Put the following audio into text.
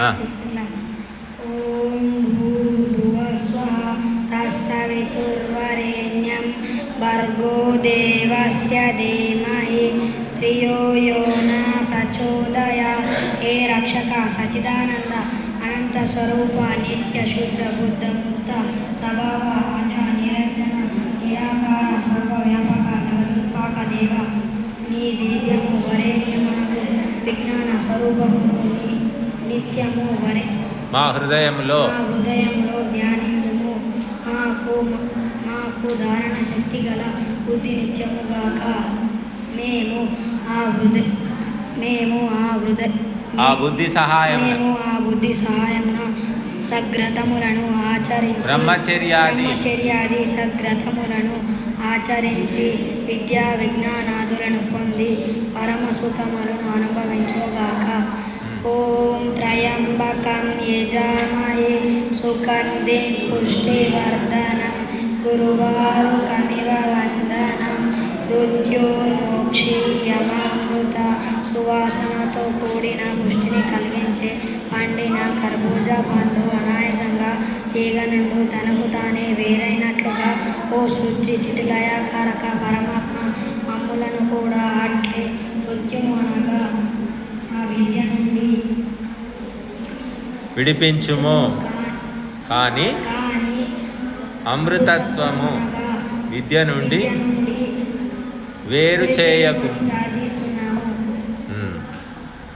ఆ. Sixth class ఓం తస్సవితుర్వరేణ్యం భర్గో దేవస్య ధీమహి. ధియో యో న ప్రచోదయ. హే రక్షక సచిదానంద అనంత స్వరూప నిత్య శుద్ధ బుద్ధ ముక్త స్వభావ అజ నిరంజన నిరాకార దేవ. నీ దివ్యము వరేణ్యమునకు విజ్ఞాన నిత్యము వరే. మా హృదయంలో హృదయంలో ధ్యానిందుము. మాకు మాకు ధారణ శక్తి గల బుద్ధి నిత్యముగాక మేము ఆ హృదయ మేము ఆ హృదయ ఆ బుద్ధి సహాయం మేము ఆ బుద్ధి సహాయమున సగ్రతములను ఆచరించి బ్రహ్మచర్యాది బ్రహ్మచర్యాది సగ్రతములను ఆచరించి విద్యా విజ్ఞానాదులను పొంది పరమ సుఖములను అనుభవించుగాక ఓం త్రయంబకం యజామయే సుగంధి పుష్టివర్ధనం గురువారుకమివ వందనం మృత్యోర్మోక్షీయమామృత సువాసనతో కూడిన పుష్టిని కలిగించే పండిన కర్బూజా పండు అనాయాసంగా తీగ తనకు తానే వేరైనట్లుగా ఓ శుద్ధి లయాకారక పరమాత్మ మమ్ములను కూడా అట్లే నృత్యము అనగా ఆ విద్య నుండి విడిపించుము. కానీ అమృతత్వము విద్య నుండి వేరు చేయకు.